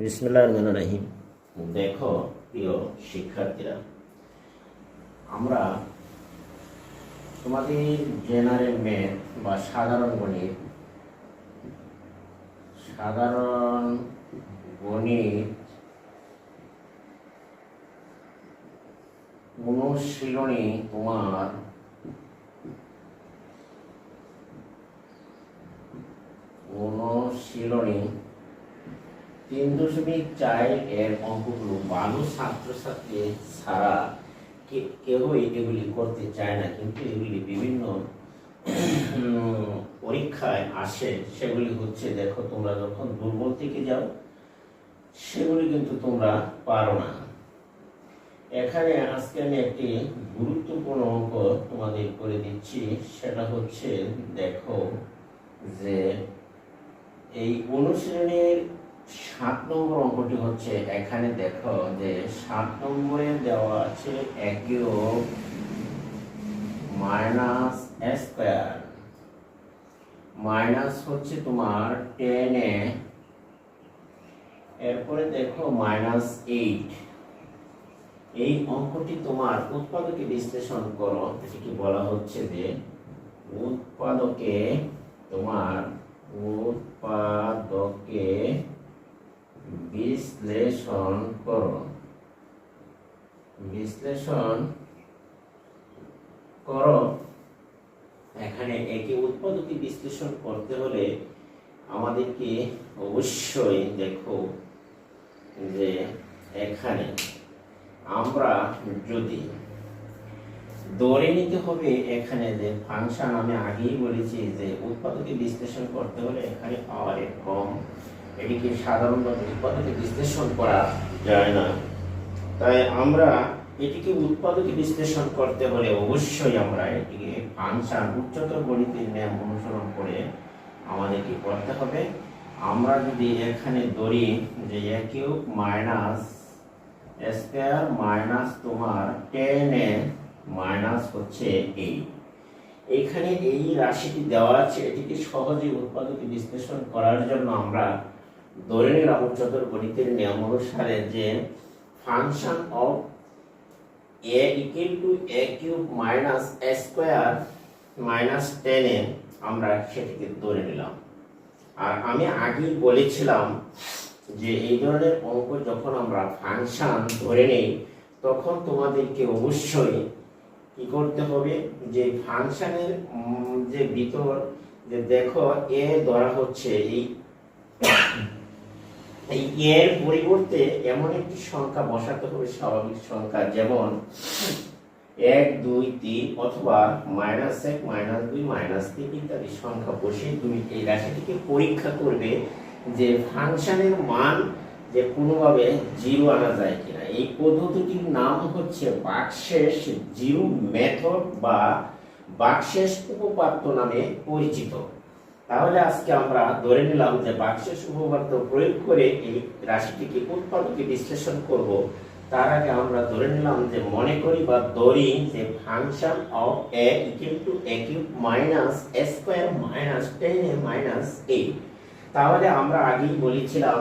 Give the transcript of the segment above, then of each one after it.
বিসমুল্লাহ দেখো প্রিয় শিক্ষার্থীরা, আমরা তোমাদের জেনারেল ম্যাথ বা সাধারণ গণিত সাধারণ গণিত অনুশীলনী তোমার অনুশীলনী তিন দশমিক চার এর অঙ্কগুলো ভালো ছাত্রছাত্রী ছাড়া কেউই এগুলি করতে চায় না। কিন্তু এগুলি বিভিন্ন পরীক্ষায় আসে। সেগুলি হচ্ছে, দেখো, তোমরা যখন দুর্বল থেকে যাও, সেগুলি কিন্তু তোমরা পারো না। এখানে আজকে আমি একটি গুরুত্বপূর্ণ অঙ্ক তোমাদের করে দিচ্ছি। সেটা হচ্ছে, দেখো, যে এই অনুশীলনের সাত নম্বর অঙ্কটি হচ্ছে, এখানে দেখো যে সাত নম্বরে দেওয়া আছে একীয় মাইনাস স্কোয়ার। মাইনাস হচ্ছে তোমার টেন এরপরে দেখো মাইনাস এইট। এই অঙ্কটি তোমার উৎপাদকে বিশ্লেষণ করো। এটিকে বলা হচ্ছে যে উৎপাদকে তোমার উৎপাদকে বিশ্লেষণ করো। বিশ্লেষণ করো। এখানে একে উৎপাদকে বিশ্লেষণ করতে হলে আমাদেরকে অবশ্যই দেখো যে এখানে আমরা যদি ধরে নিতে হবে এখানে যে ফাংশন আমি আগেই বলেছি যে উৎপাদকে বিশ্লেষণ করতে হলে এখানে পাওয়ার কম এটিকে সাধারণত উৎপাদকে বিশ্লেষণ করা যায় না। তাই আমরা এটিকে উৎপাদকে বিশ্লেষণ করতে হলে অবশ্যই আমরা এটিকে ফাংশন উচ্চতর গণিতের নিয়ম অনুসরণ করে আমাদের কি করতে হবে। আমরা যদি এখানে ধরি যে এ মাইনাস স্কোয়ার মাইনাস তোমার টেন এ মাইনাস হচ্ছে এইট এখানে এই রাশিটি দেওয়া আছে, এটিকে সহজে উৎপাদকে বিশ্লেষণ করার জন্য আমরা ধরে নিলাম উচ্চতর গণিতের নিয়ম অনুসারে যে function of a equal to a cube minus a square minus ten আমরা সেটিকে ধরে নিলাম। আর আমি আগেই বলেছিলাম যে এই ধরনের অঙ্ক যখন আমরা ফাংশন ধরে নেই, তখন তোমাদেরকে অবশ্যই কি করতে হবে? যে ফাংশনের যে ভিতর, যে দেখো, এ ধরা হচ্ছে এই এর পরিবর্তে এমন একটি সংখ্যা বসাতে হবে স্বাভাবিক সংখ্যা, যেমন এক, দুই, তিন অথবা মাইনাস এক, মাইনাস দুই, মাইনাস তিন ইত্যাদি সংখ্যা বসিয়ে তুমি এই রাশিটিকে পরীক্ষা করবে যে ফাংশনের মান যে কোনোভাবে জিরো আনা যায় কিনা। এই পদ্ধতিটির নাম হচ্ছে বাকশেষ জিরো মেথড বা বাকশেষ উপপাদ্য নামে পরিচিত। তাহলে আজকে আমরা ধরে নিলাম যে বাক্সের উপপাদ্য প্রয়োগ করে এই রাশিটিকে উৎপাদকে বিশ্লেষণ করব? তার আগে আমরা ধরে নিলাম যে মনে করি বা ধরি যে function of a equal to a cube minus a square minus ten a minus a তাহলে আমরা আগেই বলেছিলাম,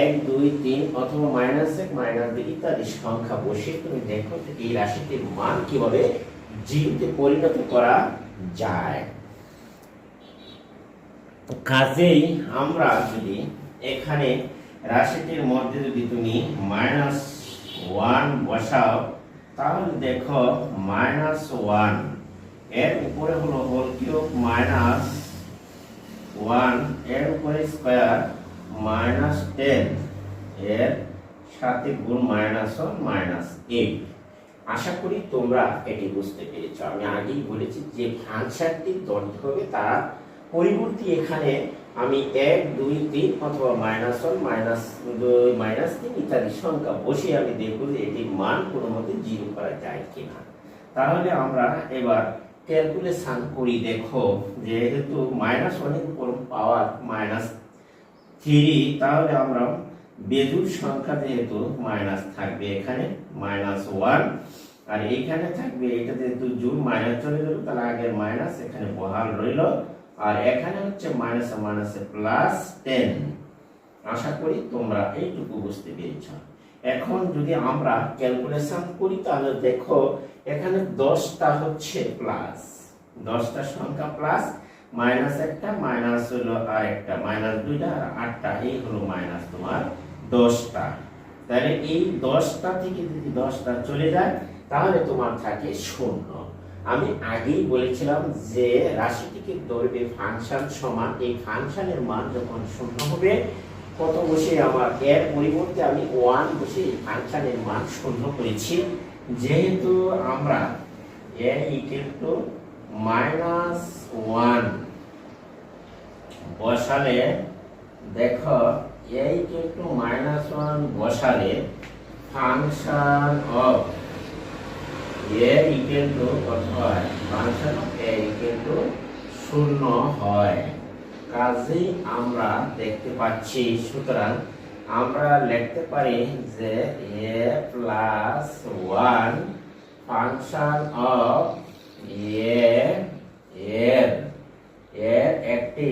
এক, দুই, তিন অথবা মাইনাস এক মাইনাস দুই ইত্যাদি সংখ্যা বসে তুমি দেখো এই রাশিটির মান কীভাবে জিরোতে পরিণত করা যায়। কাজেই আমরা যদি এখানে রাশিটির মধ্যে যদি তুমি মাইনাস ওয়ান বসাও, তাহলে দেখো মাইনাস ওয়ানের উপরে হলো হোল কিউব মাইনাস ওয়ানের উপরে স্কোয়ার মাইনাস টেন এর সাথে গুণ মাইনাস ওয়ান মাইনাস এইট আশা করি তোমরা এটি বুঝতে পেরেছ। আমি আগেই বলেছি যে ফাংশনটি ধরতে হবে তার পরিবর্তে এখানে আমি এক, দুই, তিন অথবা মাইনাস ওয়ান মাইনাস দুই মাইনাস তিন ইত্যাদি সংখ্যা বসে আমি দেখব যে এটির মান কোনো মতে জিরো করা যায় কিনা। তাহলে আমরা এবার ক্যালকুলেশন করি, দেখো, যেহেতু মাইনাস ওয়ানের উপর পাওয়ার মাইনাস থ্রি তাহলে আমরা বেজুর সংখ্যা যেহেতু মাইনাস থাকবে এখানে মাইনাস ওয়ান আর এইখানে থাকবে, এটা যেহেতু জুন মাইনাস চলে যাবে তাহলে আগের মাইনাস এখানে বহাল রইল। আর এখানে হচ্ছে মাইনাস মাইনাসে প্লাস টেন আশা করি তোমরা এইটুকু বুঝতে পেরেছ। এখন যদি আমরা ক্যালকুলেশন করি, তাহলে দেখো এখানে দশটা হচ্ছে প্লাস দশটা সংখ্যা প্লাস মাইনাস একটা মাইনাস হলো আর একটা মাইনাস দুইটা, আর আটটা, এই হলো মাইনাস তোমার দশটা। তাহলে এই দশটা থেকে যদি দশটা চলে যায়, তাহলে তোমার থাকে শূন্য। আমি আগেই বলেছিলাম যে রাশিটিকে ধরবে ফাংশন সমান, এই ফাংশনের মান যখন শূন্য হবে কত বসে আমার এর পরিবর্তে আমি ওয়ান বসে এই ফাংশনের মান শূন্য করেছি। যেহেতু আমরা a equal to minus one বসালে, দেখো a equal to minus one বসালে function of a equal to কত ফাংশন এ ইকুয়াল টু শূন্য হয়। কাজেই আমরা দেখতে পাচ্ছি, সুতরাং আমরা লিখতে পারি যে a plus one function of a এর এর একটি,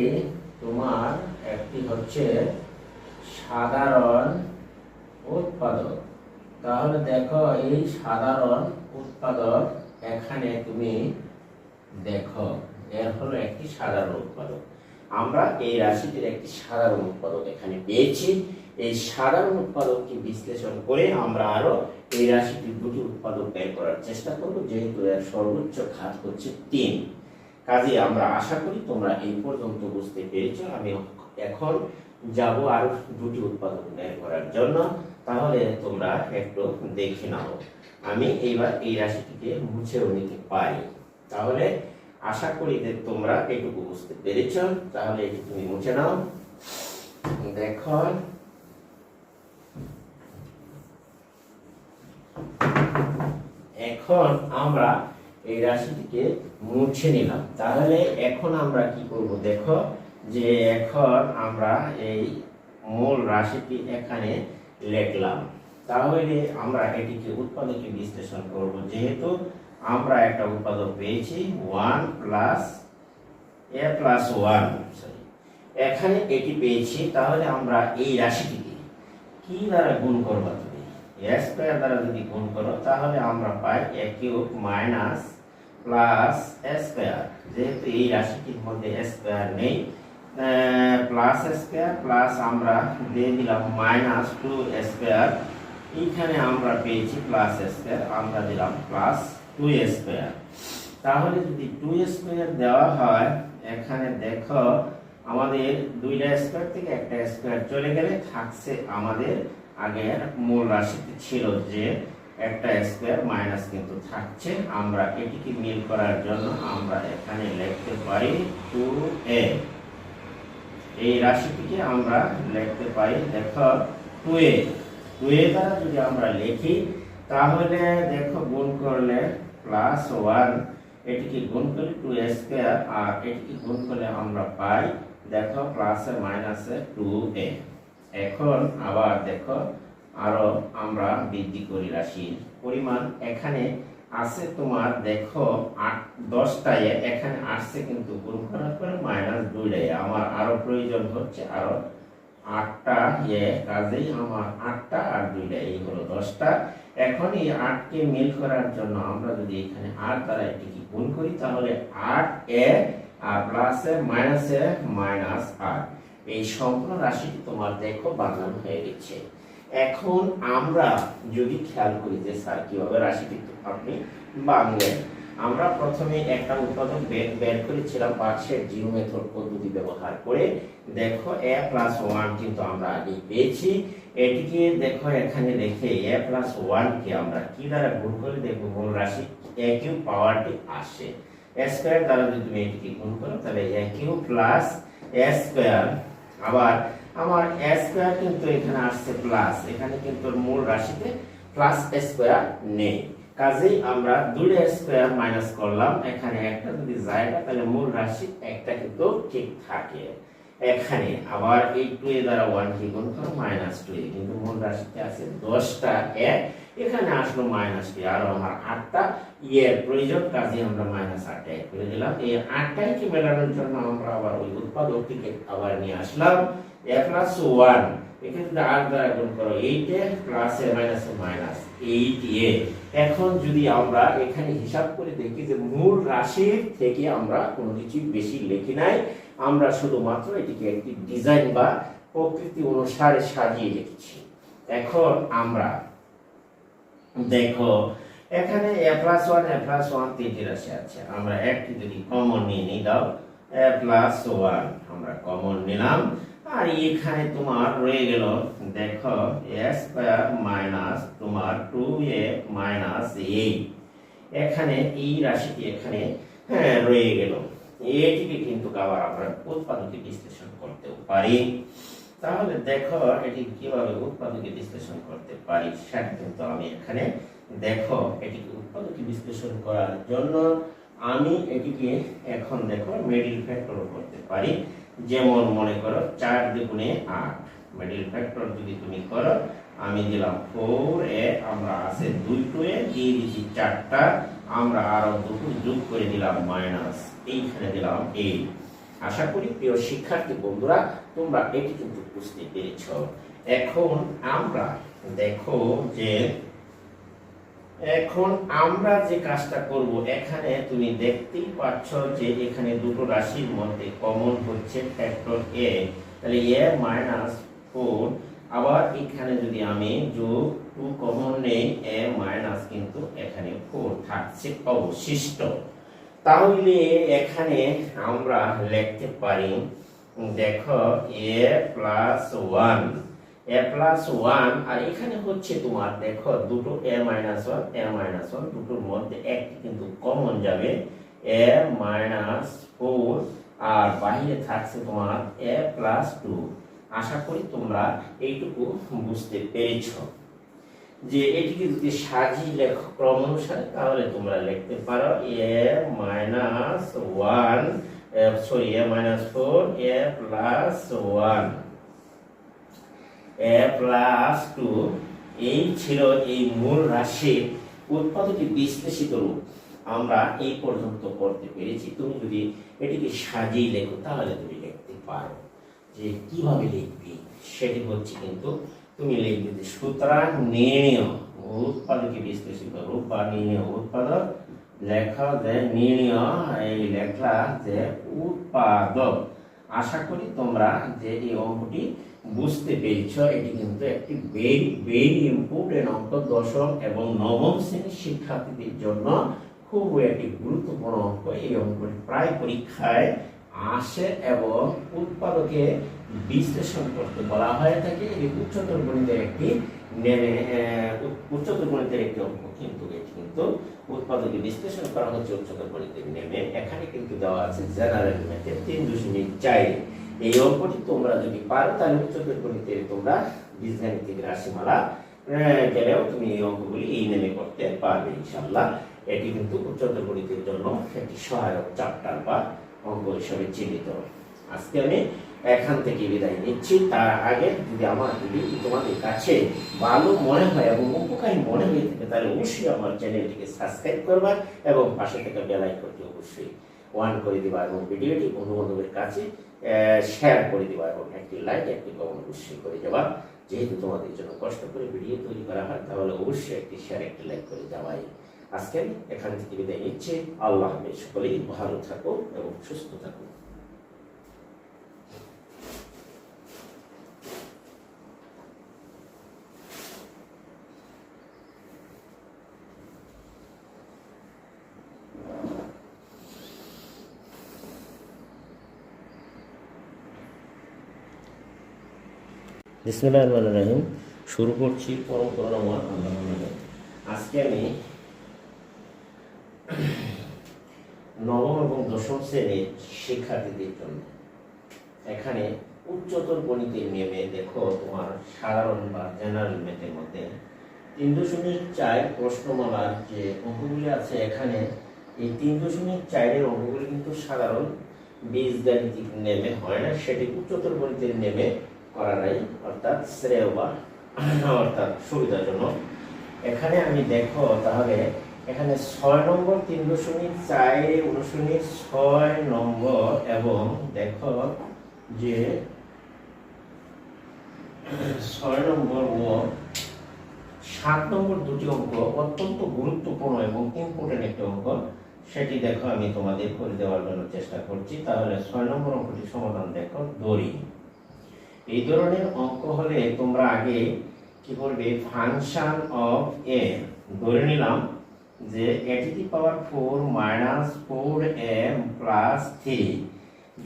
তোমার একটি হচ্ছে সাধারণ উৎপাদক। তাহলে দেখো এই সাধারণ উৎপাদক এখানে তুমি দেখো, এর হলো একটি সাধারণ উৎপাদক। আমরা এই রাশিটির একটি সাধারণ উৎপাদক এখানে পেয়েছি। এই সাধারণ উৎপাদককে বিশ্লেষণ করে আমরা আরও এই রাশিটির দুটি উৎপাদক বের করার চেষ্টা করব, যেহেতু এর সর্বোচ্চ ঘাত হচ্ছে তিন। কাজে আমরা আশা করি তোমরা এই পর্যন্ত বুঝতে পেরেছ। আমি এখন যাব আর দুটি উৎপাদক বের করার জন্য। তাহলে তোমরা একটু দেখে নাও। আমি এইবার এই রাশিটিকে মুছেও নিতে পারি। তাহলে আশা করি যে তোমরা এটুকু বুঝতে পেরেছ। তাহলে এটি তুমি মুছে নাও। দেখো। এখন আমরা এই রাশিটিকে মুছে নিলাম। তাহলে এখন আমরা কি করব দেখো? যে এখন আমরা এই মূল রাশিটি এখানে লিখলাম। তাহলে আমরা এটিকে উৎপাদকে বিশ্লেষণ করব। যেহেতু আমরা একটা উৎপাদক পেয়েছি one plus a plus one sorry এখানে এটি পেয়েছি, তাহলে আমরা এই রাশিটিকে কি দ্বারা গুণ করব তুমি? এ স্কোয়ার দ্বারা যদি গুণ করো, তাহলে আমরা পাই a cube minus plus a square যেহেতু এই রাশিটির মধ্যে স্কোয়ার নেই প্লাস স্কোয়ার প্লাস আমরা দিয়ে দিলাম মাইনাস টু স্কোয়ার এইখানে আমরা পেয়েছি প্লাস স্কোয়ার আমরা দিলাম প্লাস টু স্কোয়ার তাহলে যদি টু স্কোয়ার দেওয়া হয়, এখানে দেখো আমাদের দুইটা স্কোয়ার থেকে একটা স্কোয়ার চলে গেলে থাকছে আমাদের আগের মূল রাশিতে ছিল যে একটা স্কোয়ার মাইনাস কিন্তু থাকছে। আমরা এটিকে মিল করার জন্য আমরা এখানে লিখতে পারি টু এ এই রাশিটিকে আমরা লিখতে পারি, দেখো টু এ টু এ দ্বারা যদি আমরা লিখি, তাহলে দেখো, গুণ করলে প্লাস ওয়ান এটিকে গুণ করলে টু স্কোয়ার আর এটিকে গুণ করলে আমরা পাই, দেখো প্লাসে মাইনাসে টু এ এখন আবার দেখো, আরও আমরা বৃদ্ধি করি রাশির পরিমাণ। এখানে আছে তোমার, দেখো, আট দশটায় এখানে আসছে কিন্তু গুণ করার পরে মাইনাস দুইটায় আমার আরও প্রয়োজন হচ্ছে আরও আটটা ইয়ে কাজেই আমার আটটা আর দুইটা এই হলো দশটা। এখন এই আটকে মিল করার জন্য আমরা যদি এখানে আট দ্বারা এটিকে গুণ করি, তাহলে আট এ আর প্লাসে মাইনাসে মাইনাস আট। এই সম্পূর্ণ রাশিটি তোমার দেখো বানানো হয়ে গেছে। এখন আমরা যদি খেয়াল করি যে স্যার কীভাবে রাশিটি আপনি বাংলেন আমরা প্রথমে একটা উৎপাদক বের করেছিলাম পার্শ্বের জিরো মেথড পদ্ধতি ব্যবহার করে। দেখো এ প্লাস ওয়ান কিন্তু আমরা আগে পেয়েছি। এটিকে দেখো এখানে রেখে এ প্লাস ওয়ানকে আমরা কি দ্বারা গুণ করে? দেখব মূল রাশি এ কিউ পাওয়ারটি আসে। স্কোয়ার দ্বারা যদি তুমি এটিকে গুণ করো, তাহলে এ কিউ প্লাস স্কোয়ার। আবার আমার এ স্কোয়ার কিন্তু এখানে আসছে প্লাস এখানে কিন্তু মূল রাশিতে প্লাস স্কোয়ার নেই। কাজেই আমরা দুইটা স্কোয়ার মাইনাস করলাম। এখানে একটা যদি যায় তাহলে মূল রাশি একটা কিন্তু ঠিক থাকে। এখানে আবার এই টু এ দ্বারা ওয়ান কি গুণ করো? Minus two a. কিন্তু মূল রাশিতে আছে দশটা এক, এখানে আসলো মাইনাস টু আরও আমার আটটা ইয়ের প্রয়োজন কাজে আমরা মাইনাস আটটা এক করে দিলাম। এই আটটাকে মেলানোর জন্য আমরা আবার ওই উৎপাদকটিকে আবার নিয়ে আসলাম? এ প্লাস ওয়ান দ্বারা করো এইট মাইনাস এ এখন যদি আমরা এখানে হিসাব করে দেখি যে মূল থেকে আমরা কোনো বেশি লিখি নাই, আমরা শুধুমাত্র এটিকে একটি ডিজাইন বা প্রকৃতি অনুসারে সাজিয়ে লিখেছি এখন আমরা দেখো, এখানে a plus one a plus one তিনটি রাশি আছে। আমরা একটি যদি কমন নিয়ে নিই, দাও। এ প্লাস ওয়ান আমরা কমন নিলাম। আর এখানে তোমার রয়ে গেল, দেখো এ স্কোয়ার মাইনাস তোমার টু এ মাইনাস এইট এখানে এই রাশিটি এখানে হ্যাঁ রয়ে গেল। এটিকে কিন্তু আবার আমরা উৎপাদকে বিশ্লেষণ করতেও পারি। তাহলে দেখো, এটি কীভাবে উৎপাদকে বিশ্লেষণ করতে পারি সেটা কিন্তু আমি এখানে দেখো, এটিকে উৎপাদকে বিশ্লেষণ করার জন্য আমি এটিকে এখন দেখো মিডিল ফ্যাক্টর করতে পারি। যেমন মনে করো, চার দুগুণে আট। মিডিল ফ্যাক্টর যদি তুমি করো, আমি দিলাম ফোর এ, আমরা আছে দুই টু এ, দিয়ে দিচ্ছি চারটা, আমরা আরও দুটো যোগ করে দিলাম মাইনাস এইখানে দিলাম এইট আশা করি, প্রিয় শিক্ষার্থী বন্ধুরা, তোমরা এটি কিন্তু বুঝতে পেরেছ। এখন আমরা দেখো যে, এখন আমরা যে কাজটা করব, এখানে তুমি দেখতেই পাচ্ছ যে এখানে দুটো রাশির মধ্যে কমন হচ্ছে ফ্যাক্টর এ তাহলে এ মাইনাস ফোর আবার এখানে যদি আমি যোগ টু কমন নেই এ মাইনাস কিন্তু এখানে ফোর থাকছে অবশিষ্ট। তাহলে এখানে আমরা লিখতে পারি, দেখো a plus one a plus one আর এখানে হচ্ছে তোমার, দেখো, দুটো a minus one a minus one দুটোর মধ্যে একটি কিন্তু কমন যাবে এ মাইনাস ফোর আর বাইরে থাকছে তোমার এ প্লাস টু আশা করি তোমরা এইটুকু বুঝতে পেরেছ। যে এটিকে যদি সাজি লেখো, ক্রম অনুসারে, তাহলে তোমরা লিখতে পারো a minus one sorry, a minus four, a plus one. A plus two, এই ছিল এই মূল রাশির উৎপাদকে বিশ্লেষিত রূপ। আমরা এই পর্যন্ত করতে পেরেছি। তুমি যদি এটিকে সাজিয়ে লেখো, তাহলে তুমি লিখতে পারো যে কীভাবে লিখবি, সেটি হচ্ছে কিন্তু তুমি লিখবে যে সুতরাং নির্ণয় উৎপাদকে বিশ্লেষিত রূপ বা নির্ণয় উৎপাদক লেখা যে নির্ণয়, এই লেখা যে উৎপাদক। আশা করি তোমরা যে এই অঙ্কটি বুঝতে পেরেছ, এটি কিন্তু একটি ভেরি ভেরি ইম্পর্টেন্ট অঙ্ক। দশম এবং নবম শ্রেণির শিক্ষার্থীদের জন্য খুব একটি গুরুত্বপূর্ণ অঙ্ক। এই অঙ্কটি প্রায় পরীক্ষায় আসে এবং উৎপাদকে বিশ্লেষণ করতে বলা হয়ে থাকে। এটি উচ্চতর গণিতের একটি নেমে উচ্চতর গণিতের একটি অঙ্ক। কিন্তু এটি কিন্তু উৎপাদকে বিশ্লেষণ করা হচ্ছে উচ্চতর গণিতের নেমে। এখানে কিন্তু দেওয়া আছে জেনারেল ম্যাথের তিন দশমিক চাই এই অঙ্কটি তোমরা যদি পারো, তাহলে উচ্চতর গণিতের তোমরা বীজগাণিতিক রাশিমালা গেলেও তুমি এই অঙ্কগুলি এই নেমে করতে পারবে ইনশাল্লাহ এটি কিন্তু উচ্চতর গণিতের জন্য একটি সহায়ক চ্যাপ্টার বা অঙ্ক হিসাবে চিহ্নিত আজকে আমি এখান থেকে বিদায় নিচ্ছি। তার আগে যদি আমার ভিডিও তোমাদের কাছে ভালো মনে হয় এবং উপকারী মনে হয়ে থাকে, তাহলে অবশ্যই আমার চ্যানেলটিকে সাবস্ক্রাইব করবা এবং পাশে থেকে বেল আইকনটি অবশ্যই ওয়ান করে দিবা এবং ভিডিওটি বন্ধু বান্ধবের কাছে শেয়ার করে দিবা এবং একটি লাইক একটি কমেন্ট অবশ্যই করে যাবা যেহেতু তোমাদের জন্য কষ্ট করে ভিডিও তৈরি করা হয়, তাহলে অবশ্যই একটি শেয়ার একটি লাইক করে যাওয়াই আজকে আমি এখান থেকে বিদায় নিচ্ছি। আল্লাহ হাফেজ, সকলেই ভালো থাকো এবং সুস্থ থাকো বিসমুল্লাহ রহমান রহিম। শুরু করছি পরম করুণাময় আল্লাহর নামে। আজকে আমি নবম এবং দশম শ্রেণির শিক্ষার্থীদের জন্য। এখানে উচ্চতর গণিতের নিয়মে দেখো তোমার সাধারণ বা জেনারেল ম্যাথের মধ্যে তিন দশমিক চার প্রশ্নমালার যে অঙ্কগুলি আছে এখানে, এই তিন দশমিক চারের অঙ্কগুলি কিন্তু সাধারণ বীজ বীজগাণিতিক নেমে হয় না, সেটি উচ্চতর গণিতের নেমে করা নাই, অর্থাৎ শ্রেয় বা অর্থাৎ সুবিধাজনক। এখানে আমি দেখো তাহলে এখানে ছয় নম্বর, তিন দশমিক চার অনুশীলনী ছয় নম্বর এবং দেখো যে ছয় নম্বর ও সাত নম্বর দুটি অঙ্ক অত্যন্ত গুরুত্বপূর্ণ এবং ইম্পর্টেন্ট একটি অঙ্ক। সেটি দেখো আমি তোমাদের করে দেওয়ার জন্য চেষ্টা করছি। তাহলে ছয় নম্বর অঙ্কটি সমাধান দেখো, দড়ি। এই ধরনের অঙ্ক হলে তোমরা আগে কি করবে? ফাংশন অফ এ ধরে নিলাম যে a to the power four minus four m plus three.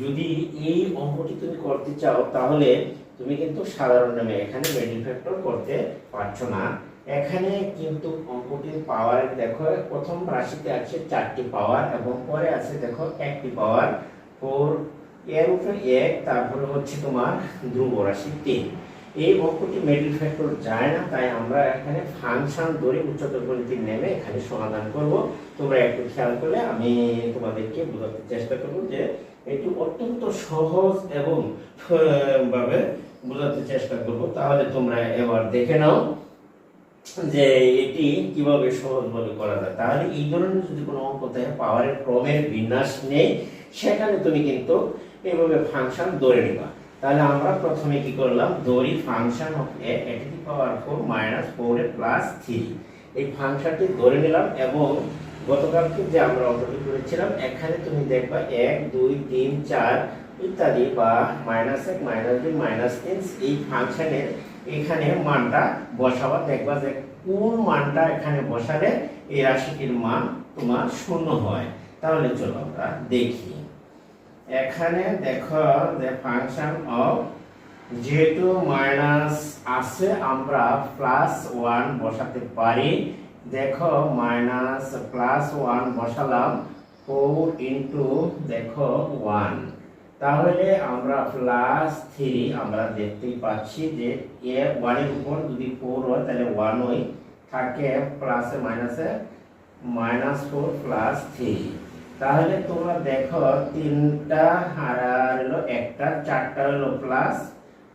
যদি এই অঙ্কটি তুমি করতে চাও, তাহলে তুমি কিন্তু সাধারণ নামে এখানে মিডল ফ্যাক্টর করতে পারছ না। এখানে কিন্তু অঙ্কটির পাওয়ার দেখো, প্রথম রাশিতে আছে চারটি পাওয়ার এবং পরে আছে দেখো একটি পাওয়ার ফোর এর উপরে এক, তারপরে হচ্ছে তোমার ধ্রুব রাশি তিন। এই অঙ্কটি মিডল ফ্যাক্টর যায় না, তাই আমরা এখানে ফাংশন ধরে উচ্চতর গণিতের নেমে এখানে সমাধান করব। তোমরা একটু খেয়াল করলে আমি তোমাদেরকে বোঝাতে চেষ্টা করব যে এটি অত্যন্ত সহজ এবং ভাবে বোঝাতে চেষ্টা করব। তাহলে তোমরা এবার দেখে নাও যে এটি কীভাবে সহজভাবে করা যায়। তাহলে এই ধরনের যদি কোনো অঙ্ক থাকে, পাওয়ারের ক্রমের বিন্যাস নেই, সেখানে তুমি কিন্তু এইভাবে ফাংশন ধরে নিবা। তাহলে আমরা প্রথমে কি করলাম? দড়ি ফাংশন অফ এ এটি the power four minus four a plus three এই ফাংশনটি ধরে নিলাম এবং গতকালকে যে আমরা অঙ্কটি করেছিলাম, এখানে তুমি দেখবা এক, দুই, তিন, চার ইত্যাদি বা মাইনাস এক মাইনাস দুই মাইনাস তিন, এই ফাংশনের এখানে মানটা বসাবা। দেখবা যে কোন মানটা এখানে বসালে এই রাশিটির মান তোমার শূন্য হয়। তাহলে চলো আমরা দেখি। এখানে দেখো যে ফাংশন অফ যেহেতু মাইনাস আছে, আমরা প্লাস ওয়ান বসাতে পারি। দেখো মাইনাস প্লাস ওয়ান বসালাম ফোর ইন্টু দেখো ওয়ান তাহলে আমরা প্লাস থ্রি আমরা দেখতেই পাচ্ছি যে এ ওয়ানের উপর যদি ফোর হয়, তাহলে ওয়ান ওই থাকে প্লাসে মাইনাসে মাইনাস ফোর প্লাস থ্রি তাহলে তোমরা দেখো, তিনটা আর হলো একটা, চারটা হলো প্লাস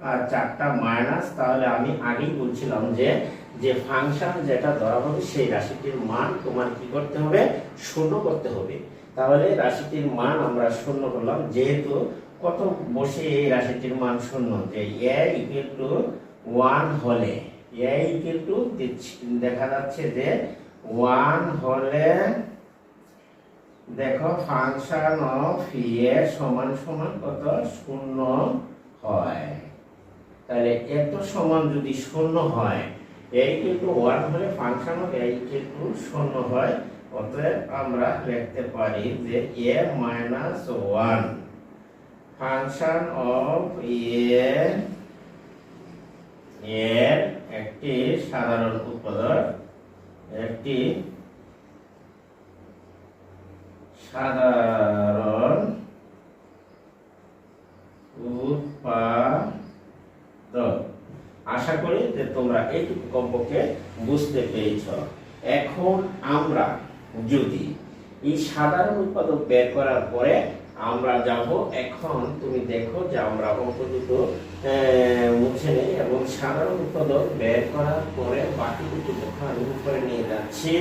আর চারটা মাইনাস তাহলে আমি আগেই বলছিলাম যে যে ফাংশন যেটা ধরা হবে সেই রাশিটির মান তোমার কি করতে হবে? শূন্য করতে হবে। তাহলে রাশিটির মান আমরা শূন্য করলাম। যেহেতু কত বসে এই রাশিটির মান শূন্য? যে এ ইকুয়াল টু ওয়ান হলে এ ইকুয়াল টু দেখা যাচ্ছে যে ওয়ান হলে দেখো, ফাংশন অফ এ সমান সমান কত? শূন্য হয়। তাহলে এত সমান যদি শূন্য হয় এই কিন্তু ওয়ান হলে ফাংশন অফ এই কিন্তু শূন্য হয়, অতএব আমরা লিখতে পারি যে a minus one function of a এর একটি সাধারণ উৎপাদক, একটি সাধারণ উৎপাদক। আশা করি যে তোমরা এইটুকু কমপক্ষে বুঝতে পেরেছ। এখন আমরা যদি এই সাধারণ উৎপাদক বের করার পরে আমরা যাব, এখন তুমি দেখো যে আমরা অঙ্ক দুটো মুছে নেই এবং সাধারণ উৎপাদক বের করার পরে বাকি দুটো আমি উপরে নিয়ে যাচ্ছি।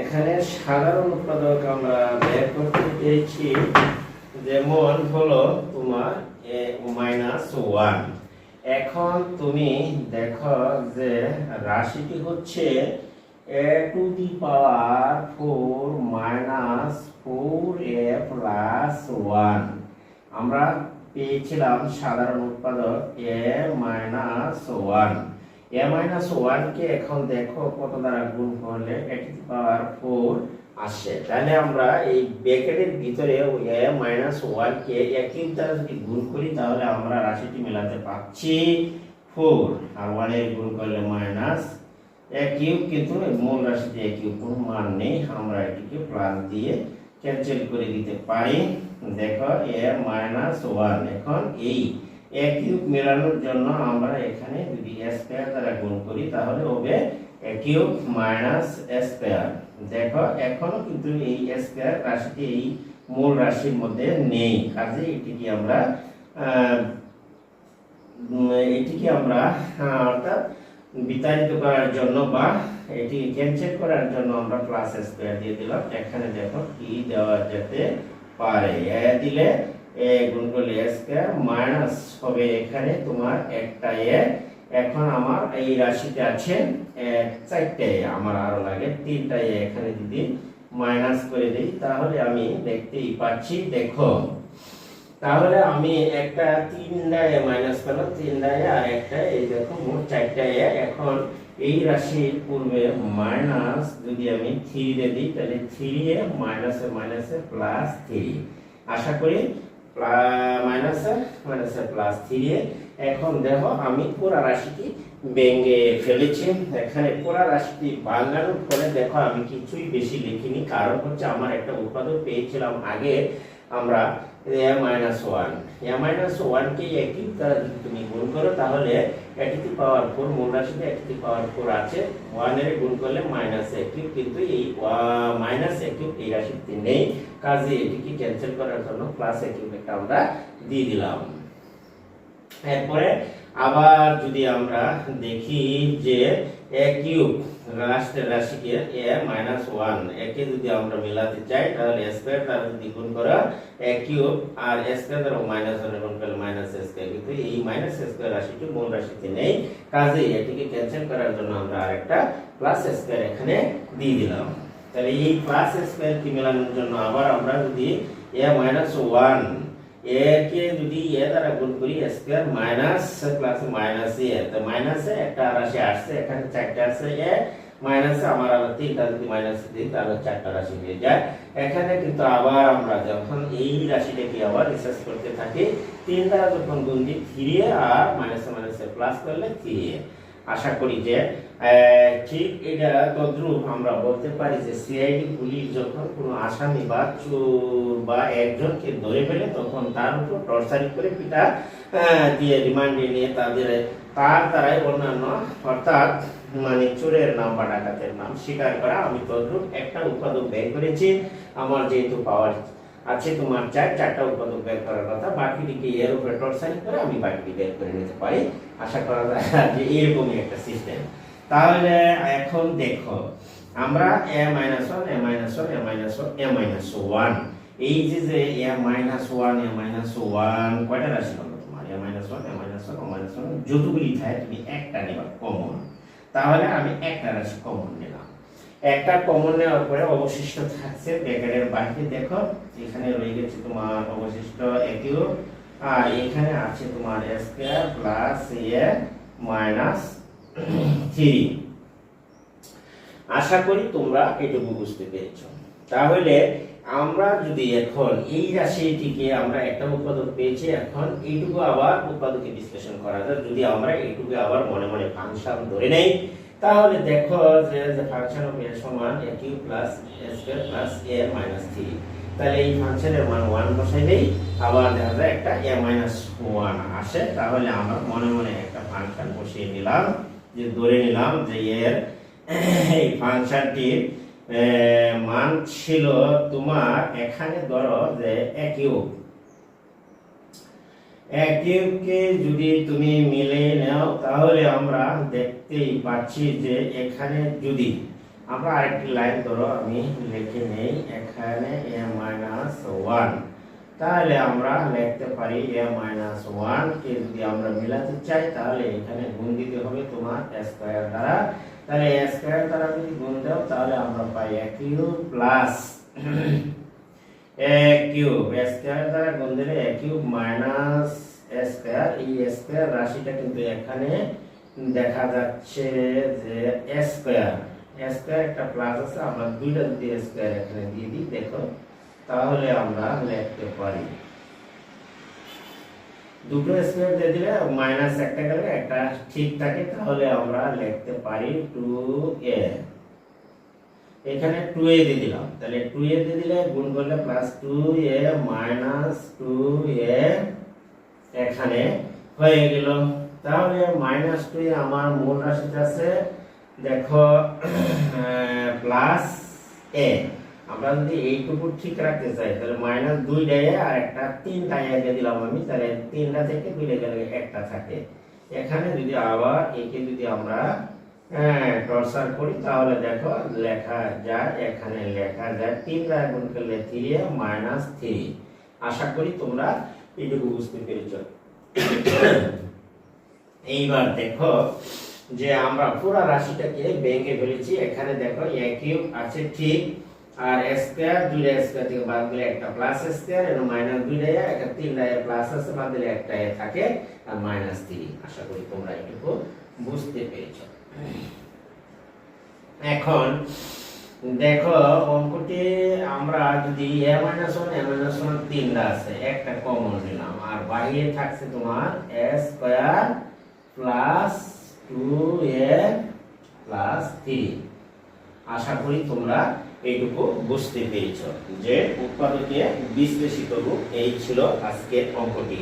এখানে সাধারণ উৎপাদক আমরা বের করতে পেরেছি, যেমন হলো তোমার এ মাইনাস ওয়ান। এখন তুমি দেখো যে রাশিটি হচ্ছে a to the power four minus four a plus one. আমরা পেয়েছিলাম সাধারণ উৎপাদক a minus one. A minus ওয়ানকে এখন দেখো কত দ্বারা গুণ করলে এটি পাওয়ার ফোর আসে। তাহলে আমরা এই ব্র্যাকেটের ভিতরে এ মাইনাস ওয়ানকে একই দ্বারা যদি গুণ করি, তাহলে আমরা রাশিটি মেলাতে পাচ্ছি ফোর আর ওয়ানের গুণ করলে মাইনাস এক কিন্তু মূল রাশিতে এক কিউব কোনো মান নেই। আমরা এটিকে প্লাস দিয়ে ক্যান্সেল করে দিতে পারি। দেখো এ মাইনাস ওয়ান এখন এই এ কিউব মেলানোর জন্য আমরা এখানে যদি স্কয়ার দ্বারা গুণ করি, তাহলে হবে এ কিউব মাইনাস স্কয়ার দেখো, এখনও কিন্তু এই স্কয়ার রাশিটি এই মূল রাশির মধ্যে নেই। কাজে এটিকে আমরা এটিকে আমরা অর্থাৎ বিতাড়িত করার জন্য বা এটি ক্যান্সেল করার জন্য আমরা প্লাস স্কোয়ার দিয়ে দিলাম। এখানে দেখো কি দেওয়া যেতে পারে। দিলে এ গুণ করলে এ মাইনাস হবে এখানে তোমার একটা এ। এখন আমার এই রাশিতে আছে চারটে আমার আরও লাগে তিনটা এ এখানে যদি মাইনাস করে দিই, তাহলে আমি দেখতেই পাচ্ছি, দেখো। তাহলে আমি একটা তিনটা এ মাইনাস করলাম তিনটা এ আর একটা এই দেখো মোট চারটা এ। এখন এই রাশির পূর্বে মাইনাস যদি আমি থ্রি দিয়ে দিই, তাহলে থ্রি এ মাইনাসে মাইনাসে প্লাস থ্রি আশা করি মাইনাসে মাইনাসে প্লাস থ্রি এ। এখন দেখো, আমি পুরা রাশিটি ভেঙে ফেলেছি। এখানে পুরা রাশিটি বাংলানোর ফলে দেখো, আমি কিছুই বেশি লিখিনি। কারণ হচ্ছে, আমার একটা উৎপাদক পেয়েছিলাম আগে। আমরা a minus one a minus ওয়ানকে একই পাওয়ার ফোর মূল পাওয়ার ফোর আছে। ওয়ানের গুণ করলে মাইনাস এক কিন্তু এই মাইনাস এক কিউব এই নেই। কাজে এটিকে ক্যান্সেল করার জন্য প্লাস এক একটা আমরা দিয়ে দিলাম। এরপরে আবার যদি আমরা দেখি যে এ কিউব লাস্টের রাশিকে এ মাইনাস ওয়ান একে যদি আমরা মেলাতে চাই, তাহলে স্কোয়ার তার যদি গুণ করা এ কিউব আর স্কোয়ার দ্বারা মাইনাস ওয়ান গুণ করলে মাইনাস স্কোয়ার কিন্তু এই মাইনাস স্কোয়ার রাশিটি মূল রাশিতে নেই। কাজেই এটিকে ক্যান্সেল করার জন্য আমরা আরেকটা প্লাস স্কোয়ার এখানে দিয়ে দিলাম। তাহলে এই প্লাস স্কোয়ার কি মেলানোর জন্য আবার আমরা যদি এ মাইনাস ওয়ান কে যদি এ দ্বারা গুণ করি মাইনাস প্লাস মাইনাস মাইনাসে একটা রাশি আসছে, এখানে চারটা আছে এ মাইনাসে আমার আবার তিনটা, যদি মাইনাস দিই, তাহলে চারটা রাশি হয়ে যায়। এখানে কিন্তু আবার আমরা যখন এই রাশিটাকে আবার রিসার্চ করতে থাকি, তিন দ্বারা যখন গুণ আর মাইনাসে মাইনাসে প্লাস করলে থ্রি আশা করি যে ঠিক এটা তদ্রুপ আমরা বলতে পারি যে, সিআইডি পুলিশ যখন কোনো আসামি বা চোর বা একজনকে ধরে ফেলে, তখন তার উপর টর্চারি করে পিটা দিয়ে রিমান্ডে নিয়ে তাদের, তার দ্বারাই অন্যান্য, অর্থাৎ মানে চোরের নাম বা ডাকাতের নাম স্বীকার করা। আমি তদ্রুপ একটা উৎপাদক বের করেছি। আমার যেহেতু পাওয়ার আছে তোমার চার, চারটা উৎপাদক বের করার কথা। বাকিটিকে এর উপরে টর্চারি করে আমি বাকিটি বের করে নিতে পারি। আশা করা যায় যে এরকমই একটা সিস্টেম তাহলে এখন দেখো, আমরা a minus one a minus one a minus one a minus one এই যে যে a minus one a minus one কয়টা রাশি হলো তোমার? A minus one a minus one O minus one যতগুলি থাকে তুমি একটা নেবা কমন তাহলে আমি একটা রাশি কমন নিলাম। একটা কমন নেওয়ার পরে অবশিষ্ট থাকছে ব্র্যাকেটের বাইরে দেখো, এখানে রয়ে গেছে তোমার অবশিষ্ট একিউ, আর এখানে আছে তোমার square plus a minus three আশা করি তোমরা এটুকু বুঝতে পেরেছ। তাহলে আমরা যদি এখন এই রাশিটিকে আমরা একটা উৎপাদক পেয়েছি, এখন এইটুকু আবার উৎপাদকে বিশ্লেষণ করা যায় যদি আমরা এইটুকু আবার মনে মনে ফাংশন ধরে নেই তাহলে দেখো যে ফাংশন অফ এ সমান a cube plus a square plus a minus three তাহলে এই ফাংশনের মান ওয়ান বসাই দেই, আবার দেখা যায় একটা এ মাইনাস ওয়ান আসে। তাহলে আমরা মনে মনে একটা ফাংশন বসিয়ে নিলাম, যে ধরে নিলাম যে এর এই ফাংশনটির মান ছিল তোমার এখানে ধরো যে একিউ একিউকে যদি তুমি মিলে নাও, তাহলে আমরা দেখতেই পাচ্ছি যে এখানে যদি, আমরা আরেকটি লাইন ধরো, আমি লিখে নেই, এখানে এ মাইনাস ওয়ান তাহলে আমরা লিখতে পারি এ মাইনাস ওয়ান কে যদি আমরা মিলাতে চাই, তাহলে এখানে গুণ দিতে হবে তোমার স্কয়ার দ্বারা। তাহলে স্কয়ার দ্বারা যদি গুণ দাও, তাহলে আমরা পাই a cube plus a cube square দ্বারা মাইনাস এই রাশিটা কিন্তু এখানে দেখা যাচ্ছে যে একটা প্লাস আছে, আমরা দিয়ে দিই, দেখো। তাহলে আমরা লিখতে পারি। দুটো স্কয়ার দিয়ে দিলে মাইনাস একটা গেলে একটা ঠিক থাকে, তাহলে আমরা লিখতে পারি টু এ এখানে টু এ দিয়ে দিলাম। তাহলে টু এ দিয়ে দিলে গুণ করলে plus two a minus two a এখানে হয়ে গেল। তাহলে মাইনাস টু এ আমার মূল রাশিতে আছে, দেখো প্লাস এ আমরা যদি এইটুকু ঠিক রাখতে চাই, তাহলে মাইনাস দুই ডাইয়ে আর একটা তিন ডাইয়ে দিয়ে দিলাম আমি, তাহলে তিনটা থেকে দুইটা গেলে একটা থাকে। এখানে যদি আবার একে যদি আমরা হ্যাঁ টর্চার করি, তাহলে দেখো লেখা যায়, এখানে লেখা যায় তিন রায় গুণ করলে থ্রি মাইনাস থ্রি আশা করি তোমরা এইটুকু বুঝতে পেরেছ। এইবার দেখো যে আমরা পুরো রাশিটাকে ভেঙে ফেলেছি, এখানে দেখো এ আছে ঠিক, আর স্কয়ার দুইটা স্কয়ার থেকে বাদ দিলে একটা প্লাস স্কয়ার এবং মাইনাস দুইটা একটা তিনটা প্লাস আছে, বাদ দিলে একটা এ থাকে, আর মাইনাস থ্রি আশা করি তোমরা এটুকু বুঝতে পেরেছ। এখন দেখো অঙ্কটি আমরা যদি a minus one a minus one তিনটা আছে, একটা কমন নিলাম। আর বাইরে থাকছে তোমার a square plus two a plus three আশা করি তোমরা এইটুকু বুঝতে পেরেছ যে উৎপাদকে বিশ্লেষিত রূপ এই ছিল আজকের অঙ্কটি।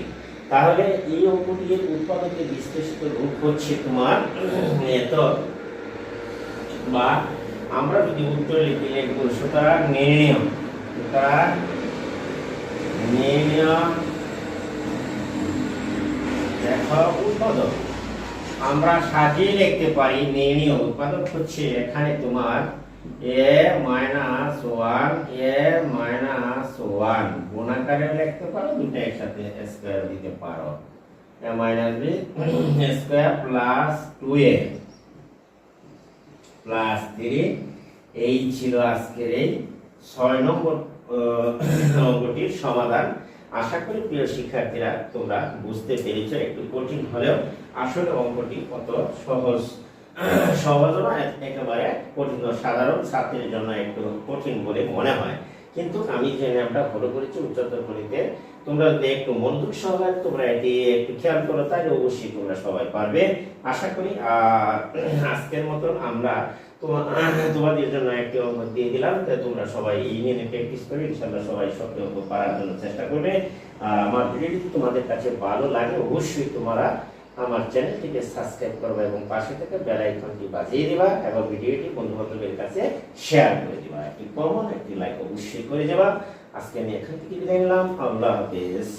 তাহলে এই অঙ্কটির উৎপাদকে বিশ্লেষিত রূপ হচ্ছে তোমার এত বা আমরা যদি উত্তর লিখি লিখব, সুতরাং নির্ণয়। সুতরাং উৎপাদক। আমরা সাজিয়ে লিখতে পারি নির্ণয়। উৎপাদক হচ্ছে এখানে তোমার a minus one, a minus one. গুণাকারে লিখতে পারো দুটো একসাথে স্কোয়ার দিতে পারো। A minus b, square plus two plus three, এই ছিল আজকের এই ছয় নম্বর অঙ্কটির সমাধান। আশা করি প্রিয় শিক্ষার্থীরা তোমরা বুঝতে পেরেছ, একটু কঠিন হলেও আসলে অঙ্কটি কত সহজ। সহজ না একেবারে কঠিন সাধারণ ছাত্রের জন্য একটু কঠিন বলে মনে হয়। কিন্তু আমি যে নামটা ফলো করেছি উচ্চতর গণিতে, তোমরা যদি একটু মনোযোগ সহকারে তোমরা এটি একটু খেয়াল করো, তাহলে অবশ্যই তোমরা সবাই পারবে। আশা করি আজকের মতন আমরা তোমা- তোমাদের জন্য একটি অঙ্ক দিয়ে দিলাম তোমরা সবাই এই নিয়ে প্র্যাকটিস করে ইনশাল্লাহ সবাই সব অঙ্ক পারার জন্য চেষ্টা করবে। আমার ভিডিওটি তোমাদের কাছে ভালো লাগে, অবশ্যই তোমরা আমার চ্যানেলটিকে সাবস্ক্রাইব করবে এবং পাশে থেকে বেল আইকনটি বাজিয়ে দিবা এবং ভিডিওটি বন্ধু বান্ধবের কাছে শেয়ার করে দিবা। একটি কমন একটি লাইক অবশ্যই করে যাবা। আজকে আমি এখান থেকে বিদায় নিলাম। আল্লাহ হাফেজ।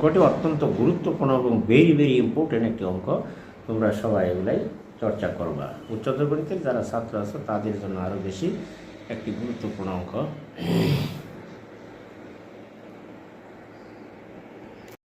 অঙ্কটি অত্যন্ত গুরুত্বপূর্ণ এবং ভেরি ভেরি ইম্পর্টেন্ট একটি অঙ্ক। তোমরা সবাই এগুলাই চর্চা করবা। উচ্চতর গণিতের যারা ছাত্র আছে, তাদের জন্য আরও বেশি একটি গুরুত্বপূর্ণ অঙ্ক।